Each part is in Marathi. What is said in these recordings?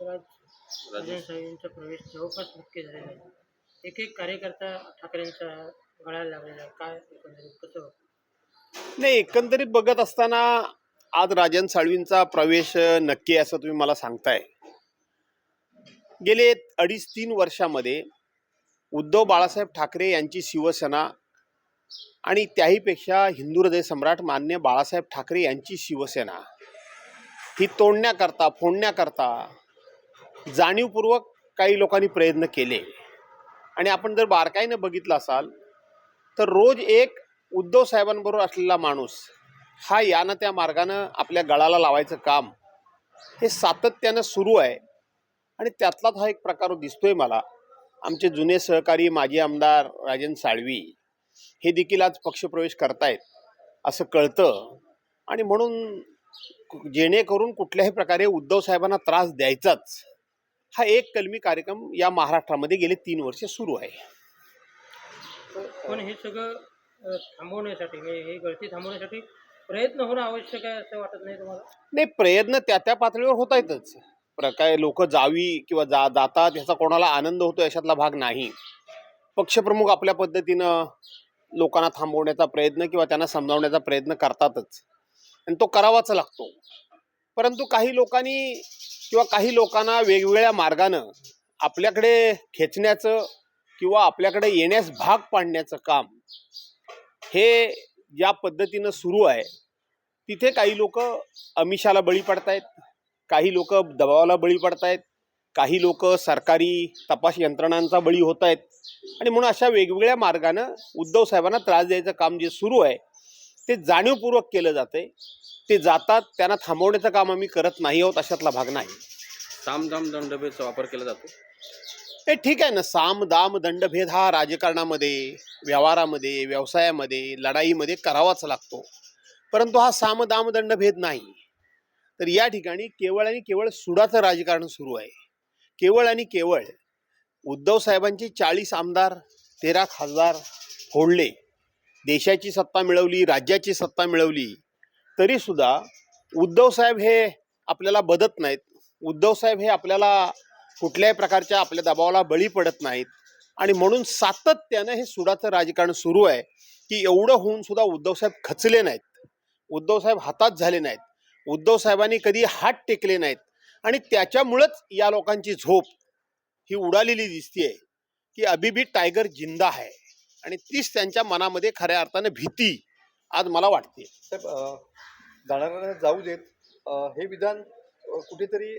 तर आज राजन साहेबांचा प्रवेश जवळपास नक्की झालेला आहे. एक एक कार्यकर्ता ठाकरेंचा गळायला लागलेला आहे. काय एकंदरीत? कसं नाही एकंदरीत बघत असताना आज राजन साळवींचा प्रवेश नक्की असं तुम्ही मला सांगताय. गेले अडीच तीन वर्षामध्ये उद्धव बाळासाहेब ठाकरे यांची शिवसेना आणि त्याहीपेक्षा हिंदू हृदय सम्राट मान्य बाळासाहेब ठाकरे यांची शिवसेना ही तोडण्याकरता फोडण्याकरता जाणीवपूर्वक काही लोकांनी प्रयत्न केले. आणि आपण जर बारकाईनं बघितलं असाल तर रोज एक उद्धव साहेबांबरोबर असलेला माणूस हा यानं त्या मार्गानं आपल्या गळाला लावायचं काम हे सातत्यानं सुरू आहे. आणि त्यातलाच हा एक प्रकार दिसतोय मला. आमचे जुने सहकारी माजी आमदार राजन साळवी हे देखील आज पक्षप्रवेश करतायत असं कळतं. आणि म्हणून जेणेकरून कुठल्याही प्रकारे उद्धव साहेबांना त्रास द्यायचाच. हा एक कलमी कार्यक्रम या महाराष्ट्रामध्ये गेले तीन वर्ष सुरू आहे. पण हे सगळं थांबवण्यासाठी ही गळती थांबवण्यासाठी प्रयत्न होणं आवश्यक आहे असं वाटत नाही तुम्हाला? नाही प्रयत्न त्या त्या पातळीवर होत आहेतच. काय लोक जावी किंवा जा जातात ह्याचा कोणाला आनंद होतो याच्यातला भाग नाही. पक्षप्रमुख आपल्या पद्धतीनं लोकांना थांबवण्याचा प्रयत्न किंवा त्यांना समजावण्याचा प्रयत्न करतातच. आणि तो करावाच लागतो. परंतु काही लोकांनी किंवा काही लोकांना वेगवेगळ्या मार्गानं आपल्याकडे खेचण्याचं किंवा आपल्याकडे येण्यास भाग पाडण्याचं काम हे ज्या पद्धतीनं सुरू आहे तिथे काही लोक अमिषाला बळी पडतायत काही लोक दबावाला बळी पडतायत काही लोक सरकारी तपास यंत्रणांचा बळी होत आहेत आणि म्हणून अशा वेगवेगळ्या मार्गानं उद्धव साहेबांना त्रास द्यायचं काम जे सुरू आहे ते जाणीवपूर्वक केलं जाते. ते जातात त्यांना थांबवण्याचं काम आम्ही करत नाही आहोत अशातला भाग नाही. सामदाम दंडभेदचा वापर केला जातो? हे ठीक आहे ना. साम दाम दंडभेद हा राजकारणामध्ये व्यवहारामध्ये व्यवसायामध्ये लढाईमध्ये करावाच लागतो. परंतु हा साम दाम दंडभेद नाही. तर या ठिकाणी केवळ आणि केवळ सुडाचं राजकारण सुरू आहे. केवळ आणि केवळ उद्धव साहेबांची चाळीस आमदार तेरा खासदार फोडले. देशाची सत्ता मिळवली राज्याची सत्ता मिळवली तरीसुद्धा उद्धव साहेब हे आपल्याला बदत नाहीत. उद्धव साहेब हे आपल्याला कुठल्याही प्रकारच्या आपल्या दबावाला बळी पडत नाहीत. आणि म्हणून सातत्यानं हे सुडाचं राजकारण सुरू आहे की एवढं होऊन सुद्धा उद्धव साहेब खचले नाहीत. उद्धव साहेब हातात झाले नाहीत. उद्धव साहेबांनी कधी हात टेकले नाहीत. आणि त्याच्यामुळंच या लोकांची झोप ही उडालेली दिसतीये की अबिबी टायगर जिंदा आहे आणि तीच त्यांच्या मनामध्ये खऱ्या अर्थानं भीती आज मला वाटते. जाणाऱ्यांना जाऊ देत. हे विधान कुठेतरी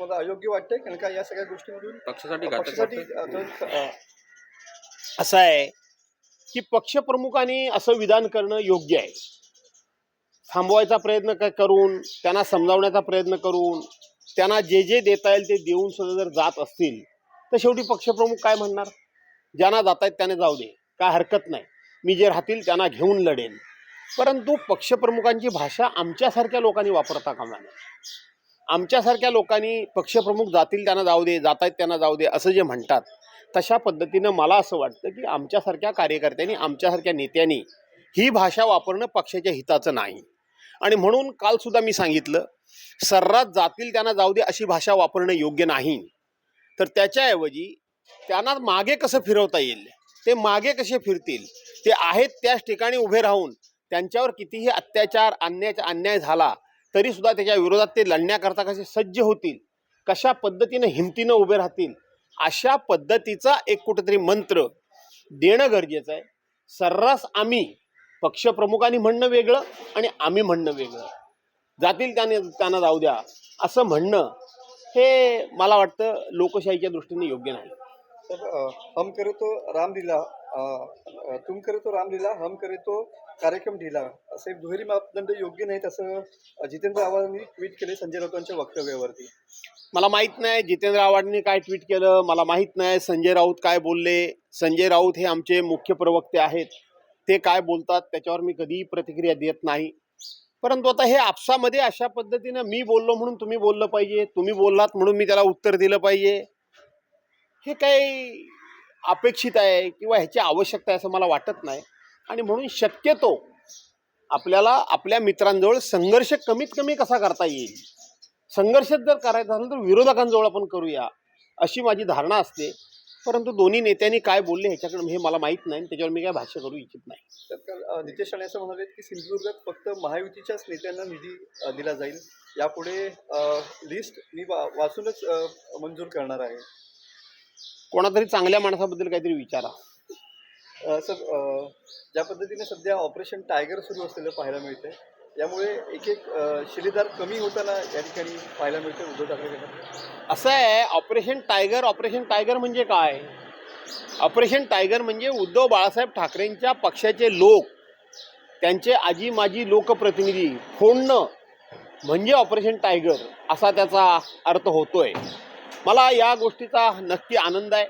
मला अयोग्य वाटतंय? कारण का या सगळ्या गोष्टीमधून पक्षासाठी घातक पक्षासाठी वाटतं. असं आहे की पक्षप्रमुखांनी असं विधान करणं योग्य आहे. थांबवायचा प्रयत्न क- करून त्यांना समजावण्याचा प्रयत्न करून त्यांना जे जे देता येईल ते देऊन सुद्धा जर जात असतील तर शेवटी पक्षप्रमुख काय म्हणणार? ज्यांना जात आहेत त्याने जाऊ दे. काय हरकत नाही. मी जे राहतील त्यांना घेऊन लढेन. परंतु पक्षप्रमुखांची भाषा आमच्यासारख्या लोकांनी वापरता कामा नये. आमच्यासारख्या लोकांनी पक्षप्रमुख जातील त्यांना जाऊ दे जात आहेत त्यांना जाऊ दे असं जे म्हणतात तशा पद्धतीनं मला असं वाटतं की आमच्यासारख्या कार्यकर्त्यांनी आमच्यासारख्या नेत्यांनी ही भाषा वापरणं पक्षाच्या हिताचं नाही. आणि म्हणून कालसुद्धा मी सांगितलं सर्रास जातील त्यांना जाऊ दे अशी भाषा वापरणं योग्य नाही. तर त्याच्याऐवजी त्यांना मागे कसं फिरवता येईल? ते मागे कसे फिरतील? ते आहेत त्याच ठिकाणी उभे राहून त्यांच्यावर कितीही अत्याचार अन्याय अन्याय झाला तरी सुद्धा त्याच्या विरोधात ते लढण्याकरता कसे सज्ज होतील? कशा पद्धतीनं हिमतीनं उभे राहतील? अशा पद्धतीचा एक कुठेतरी मंत्र देणं गरजेचं आहे. सर्रास आम्ही पक्षप्रमुखांनी म्हणणं वेगळं आणि आम्ही म्हणणं वेगळं. जातील त्याने त्यांना जाऊ द्या. असं म्हणणं हे मला वाटतं लोकशाहीच्या दृष्टीने योग्य नाही. तर हम करे तो रामलीला तुम करे तो रामलीला हम करे तो कार्यक्रम ढिला. असे दुहेरी मापदंड योग्य नाहीत असं जितेंद्र आव्हाडांनी ट्विट केले संजय राऊतांच्या वक्तव्यावरती. मला माहीत नाही जितेंद्र आव्हाडांनी काय ट्विट केलं मला माहीत नाही संजय राऊत काय बोलले. संजय राऊत हे आमचे मुख्य प्रवक्ते आहेत. ते काय बोलतात त्याच्यावर मी कधीही प्रतिक्रिया देत नाही. परंतु आता हे आपसामध्ये अशा पद्धतीनं मी बोललो म्हणून तुम्ही बोललं पाहिजे तुम्ही बोललात म्हणून मी त्याला उत्तर दिलं पाहिजे. हे काही अपेक्षित आहे किंवा ह्याची आवश्यकता आहे असं मला वाटत नाही. आणि म्हणून शक्यतो आपल्याला आपल्या मित्रांजवळ संघर्ष कमीत कमी कसा करता येईल? संघर्ष जर करायचा असेल तर विरोधकांजवळ आपण करूया अशी माझी धारणा असते. परंतु दोन्ही नेत्यांनी काय बोलले ह्याच्याकडे हे मला माहीत नाही आणि त्याच्यावर मी काय भाष्य करू इच्छित नाही. तर नितेश राणे असं म्हणाले की सिंधुदुर्गात फक्त महायुतीच्याच नेत्यांना निधी दिला जाईल. यापुढे लिस्ट मी वा वाचूनच मंजूर करणार आहे. कोणातरी चांगल्या माणसाबद्दल काहीतरी विचारा. सर ज्या पद्धतीने सध्या ऑपरेशन टायगर सुरू असलेलं पाहायला मिळतंय यामुळे एक एक शिलेदार कमी होताना या ठिकाणी पाहायला मिळतं उद्धव ठाकरे. असं आहे ऑपरेशन टायगर ऑपरेशन टायगर म्हणजे काय? ऑपरेशन टायगर म्हणजे उद्धव बाळासाहेब ठाकरेंच्या पक्षाचे लोक त्यांचे आजी माजी लोकप्रतिनिधी फोडणं म्हणजे ऑपरेशन टायगर असा त्याचा अर्थ होतोय. मला या गोष्टीचा नक्की आनंद आहे.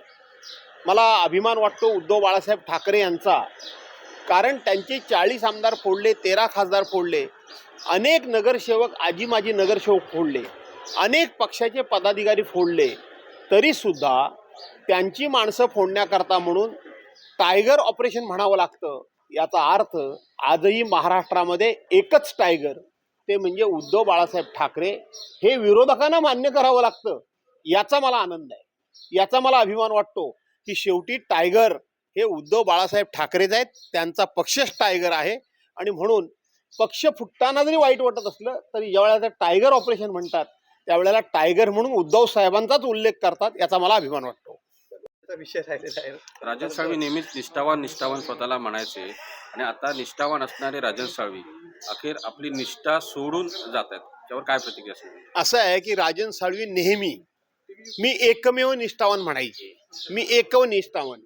मला अभिमान वाटतो उद्धव बाळासाहेब ठाकरे यांचा. कारण त्यांचे चाळीस आमदार फोडले तेरा खासदार फोडले. अनेक नगरसेवक आजी माजी नगरसेवक फोडले. अनेक पक्षाचे पदाधिकारी फोडले. तरीसुद्धा त्यांची माणसं फोडण्याकरता म्हणून टायगर ऑपरेशन म्हणावं लागतं. याचा अर्थ आजही महाराष्ट्रामध्ये एकच टायगर. ते म्हणजे उद्धव बाळासाहेब ठाकरे. हे विरोधकांना मान्य करावं लागतं. याचा मला आनंद आहे. याचा मला अभिमान वाटतो की शेवटी टायगर हे उद्धव बाळासाहेब ठाकरेच आहेत. त्यांचा पक्षच टायगर आहे. आणि म्हणून पक्ष फुटताना जरी वाईट वाटत असलं तरी ज्यावेळेला ते टायगर ऑपरेशन म्हणतात त्यावेळेला टायगर म्हणून उद्धव साहेबांचाच उल्लेख करतात याचा मला अभिमान वाटतो. विषय राजन साळवी नेहमीच निष्ठावान निष्ठावान स्वतःला म्हणायचे. आणि आता निष्ठावान असणारे राजन साळवी अखेर आपली निष्ठा सोडून जात आहेत. त्यावर काय प्रतिक्रिया असं आहे की राजन साळवी नेहमी मी एकमेव निष्ठावान म्हणायचे. मी एकव निष्ठावान.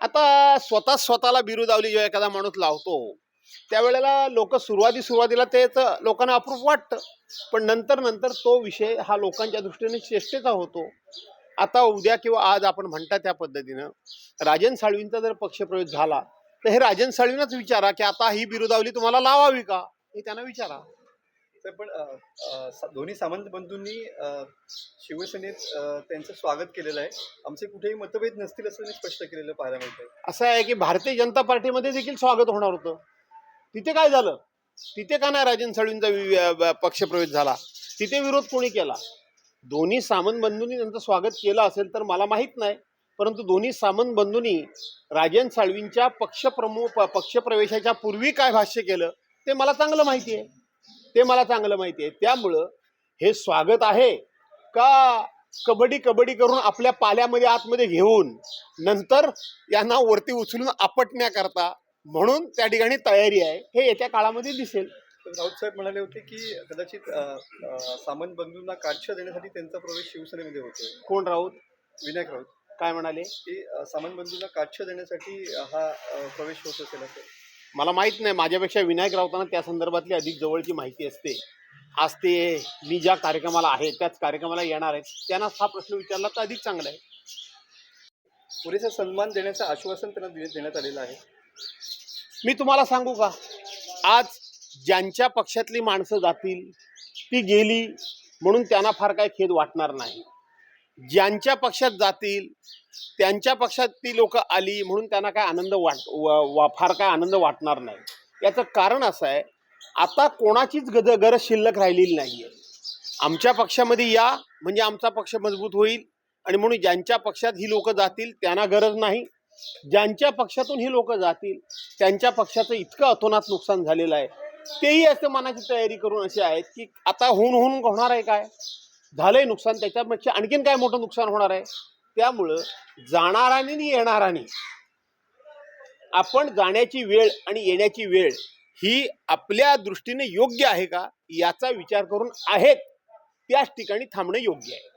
आता स्वतः स्वतःला बिरुदावली जेव्हा एखादा माणूस लावतो त्यावेळेला लोक सुरुवाती सुरुवातीला तेच लोकांना अप्रूप वाटतं. पण नंतर नंतर तो विषय हा लोकांच्या दृष्टीने चेष्टेचा होतो. आता उद्या किंवा आज आपण म्हणता त्या पद्धतीनं राजन साळवींचा जर पक्षप्रवेश झाला तर हे राजन साळवींनाच विचारा की आता ही बिरुदावली तुम्हाला लावावी का? हे त्यांना विचारा. तर पण दोन्ही सामंत बंधूंनी शिवसेनेत त्यांचं स्वागत केलेलं आहे. आमचे कुठेही मतभेद नसतील असं त्यांनी स्पष्ट केलेलं पाहायला मिळतं असं आहे की भारतीय जनता पार्टीमध्ये देखील स्वागत होणार होतं. तिथे काय झालं? तिथे का नाही राजन साळवींचा पक्षप्रवेश झाला? तिथे विरोध कोणी केला? दोन्ही सामंत बंधूंनी त्यांचं स्वागत केलं असेल तर मला माहीत नाही परंतु दोन्ही सामंत बंधूंनी राजन साळवींच्या पक्षप्रमुख पक्षप्रवेशाच्या पूर्वी काय भाष्य केलं ते मला चांगलं माहिती आहे. ते मला चांगलं माहिती आहे त्यामुळं हे स्वागत आहे का कबड्डी कबड्डी करून आपल्या पाल्यामध्ये आतमध्ये घेऊन नंतर यांना वरती उचलून आपटण्याकरता म्हणून त्या ठिकाणी तयारी आहे. हे येत्या काळामध्ये दिसेल. तर राऊत साहेब म्हणाले होते की कदाचित सामंत बंधूंना काटछा देण्यासाठी त्यांचा प्रवेश शिवसेनेमध्ये होतोय. कोण राऊत? विनायक राऊत. काय म्हणाले? की सामंत बंधूंना काटछा देण्यासाठी हा प्रवेश होत असेल असं. मला माहीत नाही माझ्यापेक्षा विनायक राऊतांना त्या संदर्भातली अधिक जवळची माहिती असते. आज ते मी ज्या कार्यक्रमाला आहे त्याच कार्यक्रमाला येणार आहेत. त्यांना हा प्रश्न विचारला तर अधिक चांगला आहे. पुरेसा सन्मान देण्याचं आश्वासन त्यांना देण्यात आलेलं आहे. मी तुम्हाला सांगू का? आज ज्यांच्या पक्षातली माणसं जातील ती गेली म्हणून त्यांना फार काही खेद वाटणार नाही. ज्यांच्या पक्षात जातील त्यांच्या पक्षात ती लोक आली म्हणून त्यांना काय आनंद वाट वा- वा- फार काय आनंद वाटणार नाही. याचं कारण असं आहे आता कोणाचीच गज गरज शिल्लक राहिलेली नाही आहे आमच्या पक्षामध्ये या म्हणजे आमचा पक्ष मजबूत होईल आणि म्हणून ज्यांच्या पक्षात ही लोक जातील त्यांना गरज नाही. ज्यांच्या पक्षातून ही लोक जातील त्यांच्या पक्षाचं इतकं अतोनात नुकसान झालेलं आहे. तेही असं मनाची तयारी करून असे आहेत की आता होऊन होऊन होणार आहे काय? झालंय नुकसान त्याच्यापेक्षा आणखीन काय मोठं नुकसान होणार आहे? त्यामुळं जाणाराने आणि आपण जाण्याची वेळ आणि येण्याची वेळ ही आपल्या दृष्टीने योग्य आहे का? याचा विचार करून आहेत. त्याच ठिकाणी थांबणं योग्य आहे.